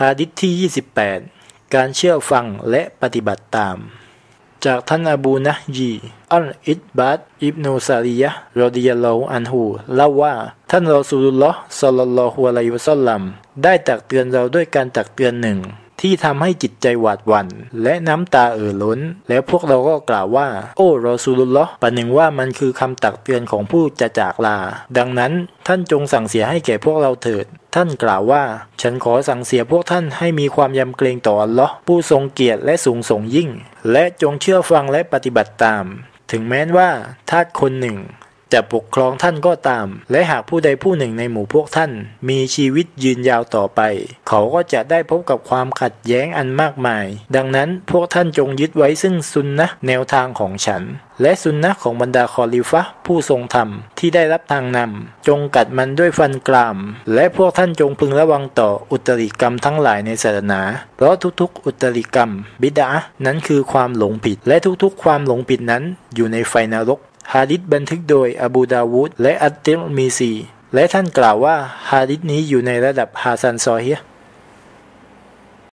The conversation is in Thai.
ฮะดิษที่ 28 การเชื่อฟังและปฏิบัติตาม จากท่านอบูนะยีอัลอิดบัดอิบนูซาลียะรอดิยาลลอันฮูเล่าว่า ท่านรอสูลุลลอฮ์ซัลลัลลอฮุอะลัยฮิวะซัลลัมได้ตักเตือนเราด้วยการตักเตือนหนึ่ง ที่ทำให้จิตใจหวาดหวัน่นและน้ำตาเอ่อล้น แล้วพวกเราก็กล่าวว่า โอ้รอซูลุลลอฮ์ประหนึ่งว่ามันคือคำตักเตือนของผู้จะจากลา ดังนั้นท่านจงสั่งเสียให้แก่พวกเราเถิด ท่านกล่าวว่า ฉันขอสั่งเสียพวกท่านให้มีความยำเกรงต่ออัลลอฮ์ผู้ทรงเกียรติและสูงส่งยิ่ง และจงเชื่อฟังและปฏิบัติตาม ถึงแม้ว่าทาสคนหนึ่ง จะปกครองท่านก็ตาม และหากผู้ใดผู้หนึ่งในหมู่พวกท่าน มีชีวิตยืนยาวต่อไป เขาก็จะได้พบกับความขัดแย้งอันมากมาย ดังนั้นพวกท่านจงยึดไว้ซึ่งซุนนะแนวทางของฉัน และซุนนะของบรรดาคอลิฟะผู้ทรงธรรมที่ได้รับทางนำจงกัดมันด้วยฟันกราม และพวกท่านจงพึงระวังต่ออุตริกรรมทั้งหลายในศาสนา เพราะทุกๆ อุตริกรรม บิดานั้นคือความหลงผิด และทุกๆ ความหลงผิดนั้นอยู่ในไฟนรก ฮาดิษบันทึกโดยอบูดาวูดและอัตติลมีซี และท่านกล่าวว่าฮาดิษนี้อยู่ในระดับฮาซันซอฮีฮ์